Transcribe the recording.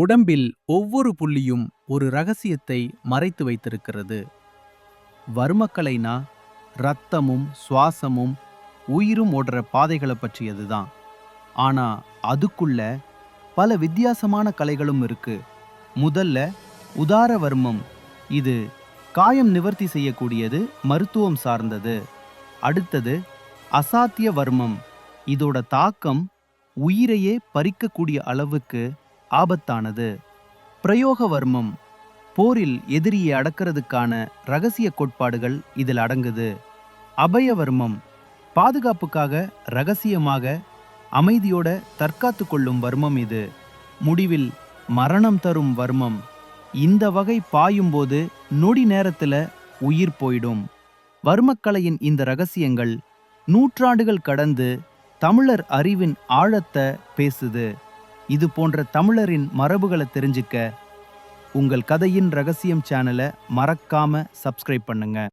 உடம்பில் ஒவ்வொரு புள்ளியும் ஒரு ரகசியத்தை மறைத்து வைத்திருக்கிறது. வர்மக்கலைனா ரத்தமும் சுவாசமும் உயிரும் ஓடுற பாதைகளை பற்றியது தான் ஆனா அதுக்குள்ள பல வித்தியாசமான கலைகளும் இருக்கு. முதல்ல உதார வர்மம். இது காயம் நிவர்த்தி செய்யக்கூடியது மருத்துவம் சார்ந்தது. அடுத்தது அசாத்திய வர்மம். இதோட தாக்கம் உயிரையே பறிக்கக்கூடிய அளவுக்கு ஆபத்தானது. பிரயோக வர்மம் போரில் எதிரியை அடக்கிறதுக்கான ரகசிய கோட்பாடுகள் இதில் அடங்குது. அபயவர்மம் பாதுகாப்புக்காக ரகசியமாக அமைதியோட தற்காத்து கொள்ளும் வர்மம் இது. முடிவில் மரணம் தரும் வர்மம் இந்த வகை பாயும்போது நொடி நேரத்துல உயிர் போயிடும். வர்மக்கலையின் இந்த ரகசியங்கள் நூற்றாண்டுகள் கடந்து தமிழர் அறிவின் ஆழத்தை பேசுது. இது போன்ற தமிழரின் மரபுகளை தெரிஞ்சுக்க உங்கள் கதையின் ரகசியம் சேனலை மறக்காம சப்ஸ்கிரைப் பண்ணுங்க.